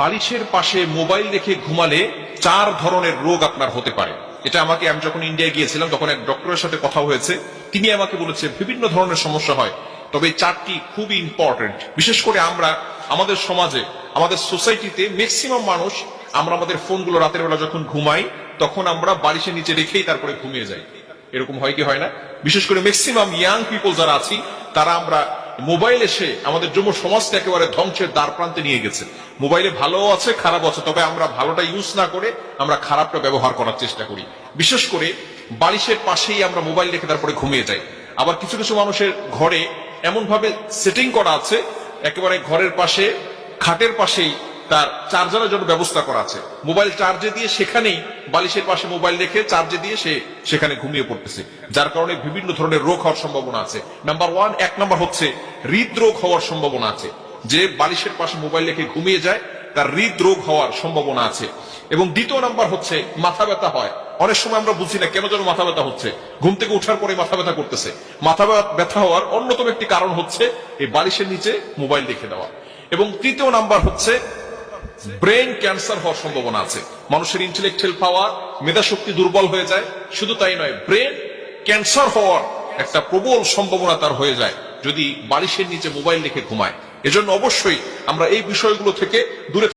বালিশের পাশে মোবাইল রেখে ঘুমালে চার ধরনের রোগ আপনার হতে পারে। এটা আমাকে, আমি যখন ইন্ডিয়ায় গিয়েছিলাম, তখন এক ডক্টরের সাথে কথা হয়েছে। তিনি আমাকে বলেছে, বিভিন্ন ধরনের সমস্যা হয়, তবে চারটি খুবই ইম্পর্টেন্ট বিশেষ করে আমরা, আমাদের সমাজে, আমাদের সোসাইটিতে ম্যাক্সিমাম মানুষ, আমরা আমাদের ফোনগুলো রাতের বেলা যখন ঘুমাই, তখন আমরা বালিশের নিচে রেখেই তারপরে ঘুমিয়ে যাই। এরকম হয় কি, হয় না? বিশেষ করে ম্যাক্সিমাম ইয়াং পিপল যারা আছি, তারা আমরা মোবাইল এসে আমাদের যুব সমাজকে একেবারে ধ্বংসের দ্বার প্রান্তে নিয়ে গেছে। মোবাইলে ভালো আছে খারাপ আছে, তবে আমরা ভালোটা ইউজ না করে আমরা খারাপটা ব্যবহার করার চেষ্টা করি। বিশেষ করে বালিশের পাশেই আমরা মোবাইল রেখে তারপরে ঘুমিয়ে যাই। আবার কিছু কিছু মানুষের ঘরে এমনভাবে সেটিং করা আছে, একেবারে ঘরের পাশে, খাটের পাশেই তার চার্জারের জন্য ব্যবস্থা করা আছে। মোবাইল চার্জে দিয়ে সেখানেই বালিশের পাশে মোবাইল রেখে চার্জে দিয়ে সে সেখানে ঘুমিয়ে পড়তেছে। যার কারণে বিভিন্ন ধরনের রোগ হওয়ার সম্ভাবনা আছে। নাম্বার ওয়ান এক নাম্বার হচ্ছে হৃদরোগ হওয়ার সম্ভাবনা আছে। যে বালিশের পাশে মোবাইল রেখে ঘুমিয়ে যায়, তার হৃদরোগ হওয়ার সম্ভাবনা আছে। এবং দ্বিতীয় নাম্বার হচ্ছে মাথা ব্যথা হয়। অনেক সময় আমরা বুঝি না কেন যেন মাথা ব্যথা হচ্ছে। ঘুম থেকে উঠার পরে মাথা ব্যথা করতেছে। মাথা ব্যথা হওয়ার অন্যতম একটি কারণ হচ্ছে এই বালিশের নিচে মোবাইল রেখে দেওয়া। এবং তৃতীয় নাম্বার হচ্ছে ব্রেন ক্যান্সার হওয়ার সম্ভাবনা আছে। মানুষের ইন্টেলেকচুয়াল পাওয়ার মেধাশক্তি দুর্বল হয়ে যায়। শুধু তাই নয় ব্রেন ক্যান্সার হওয়ার একটা প্রবল সম্ভাবনা তার হয়ে যায়, যদি বালিশের নিচে মোবাইল রেখে ঘুমায়। এজন্য অবশ্যই আমরা এই বিষয়গুলো থেকে দূরে